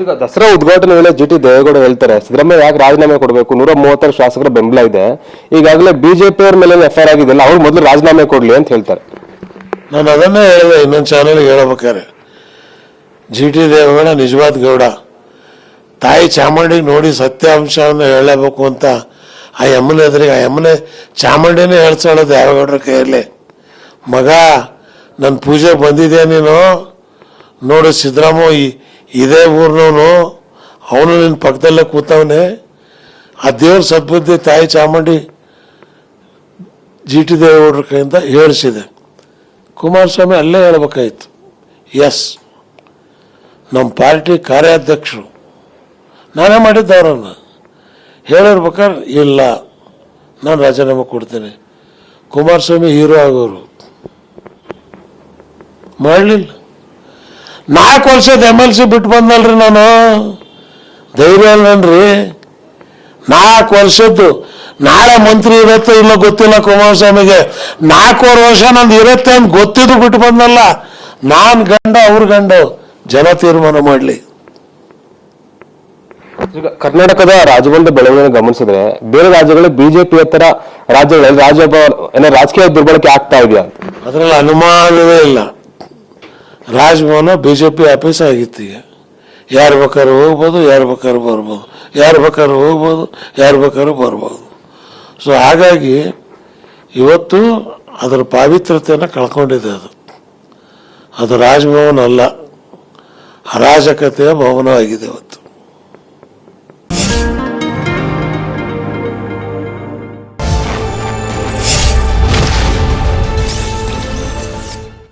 ಈಗ ದಸರಾ ಉದ್ಘಾಟನೆ ವೇಳೆ ಜಿ ಟಿ ದೇವೇಗೌಡ ಹೇಳ್ತಾರೆ, ಸಿದ್ದರಾಮಯ್ಯ ಯಾಕೆ ರಾಜೀನಾಮೆ ಕೊಡಬೇಕು? ನೂರ ಮೂವತ್ತರ ಶಾಸಕರ ಬೆಂಬಲ ಇದೆ. ಈಗಾಗಲೇ ಬಿಜೆಪಿ ಅವ್ರ ಮೇಲೆ ಎಫ್ ಐ ಅವ್ರು ಮೊದಲು ರಾಜೀನಾಮೆ ಕೊಡ್ಲಿ ಅಂತ ಹೇಳ್ತಾರೆ. ನಾನು ಅದನ್ನೇ ಹೇಳಿದೆ, ಇನ್ನೊಂದು ಚಾನಲ್ಗೆ ಹೇಳ್ಬೇಕಾರೆ ಜಿ ಟಿ ದೇವೇಗೌಡ, ನಿಜವಾದ ಗೌಡ, ತಾಯಿ ಚಾಮುಂಡಿಗೆ ನೋಡಿ ಸತ್ಯಾಂಶವನ್ನು ಹೇಳಲೇಬೇಕು ಅಂತ ಆ ಯಮ್ಮನ ಎದುರಿಗೆ, ಆ ಯಮ್ಮನೆ ಚಾಮುಂಡಿನೇ ಹೇಳ್ಸೋಳೋದು ದೇವೇಗೌಡರ ಕೈಯಲ್ಲಿ. ಮಗ ನನ್ನ ಪೂಜೆ ಬಂದಿದೆ ನೀನು? ನೋಡು ಸಿದ್ದರಾಮ ಈ- ಇದೇ ಊರ್ನವನು, ಅವನು ನಿನ್ನ ಪಕ್ಕದಲ್ಲೇ ಕೂತವನೆ, ಆ ದೇವ್ರ ಸದ್ಬುದ್ಧಿ ತಾಯಿ ಚಾಮುಂಡಿ ಜಿ ಟಿ ದೇವೇಗೌಡರ ಕೈಯಿಂದ ಹೇಳಿಸಿದೆ. ಕುಮಾರಸ್ವಾಮಿ ಅಲ್ಲೇ ಹೇಳ್ಬೇಕಾಯ್ತು. ಎಸ್ ನಮ್ಮ ಪಾರ್ಟಿ ಕಾರ್ಯಾಧ್ಯಕ್ಷರು. ನಾನೇ ಮಾಡಿದ್ದವ್ರನ್ನ ಹೇಳಿರ್ಬೇಕಾದ್ರೆ ಇಲ್ಲ. ನಾನು ರಾಜೀನಾಮೆ ಕೊಡ್ತೇನೆ. ಕುಮಾರಸ್ವಾಮಿ ಹೀರೋ ಆಗೋರು. ಮಾಡಲಿಲ್ಲ. ನಾಲ್ಕು ವರ್ಷದ ಎಂ ಎಲ್ ಸಿ ಬಿಟ್ಟು ಬಂದಲ್ರಿ ನಾನು. ಧೈರ್ಯ ಅಲ್ಲನ್ರಿ ನಾಲ್ಕು ವರ್ಷದ್ದು. ನಾಳೆ ಮಂತ್ರಿ ಇರುತ್ತೆ ಇಲ್ಲ ಗೊತ್ತಿಲ್ಲ ಕುಮಾರಸ್ವಾಮಿಗೆ. ನಾಲ್ಕೂವರೆ ವರ್ಷ ನಂದು ಇರುತ್ತೆ ಅಂತ ಗೊತ್ತಿದ್ದು ಬಿಟ್ಟು ಬಂದಲ್ಲ. ನಾನು ಗಂಡ ಅವ್ರ ಗಂಡ. ಜನ ತೀರ್ಮಾನ ಮಾಡಲಿ. ಈಗ ಕರ್ನಾಟಕದ ರಾಜವಂತ ಬೆಳವಣಿಗೆ ಗಮನಿಸಿದ್ರೆ ಬೇರೆ ರಾಜ್ಯಗಳು ಬಿಜೆಪಿ ತರ ರಾಜ್ಯಗಳಲ್ಲಿ ರಾಜ್ಯ ಏನೋ ರಾಜಕೀಯ ದುರ್ಬಳಕೆ ಆಗ್ತಾ ಇದೆಯಾ ಅದರಲ್ಲಿ ಅನುಮಾನವೇ ಇಲ್ಲ. Raj Bhavan B J P office ಆಗಿತ್ತು ಈಗ. ಯಾರು ಬೇಕಾದ್ರೂ ಹೋಗ್ಬೋದು, ಯಾರು ಬೇಕಾದ್ರೂ ಬರ್ಬೋದು. ಯಾರು ಬೇಕಾದ್ರೂ ಹೋಗ್ಬೋದು, ಯಾರು ಬೇಕಾದ್ರೂ ಬರ್ಬೋದು. ಸೊ ಹಾಗಾಗಿ ಇವತ್ತು ಅದರ ಪಾವಿತ್ರ್ಯತೆಯನ್ನು ಕಳ್ಕೊಂಡಿದೆ ಅದು. ಅದು ರಾಜಭವನ ಅಲ್ಲ, ಅರಾಜಕತೆಯ ಭವನವಾಗಿದೆ ಇವತ್ತು.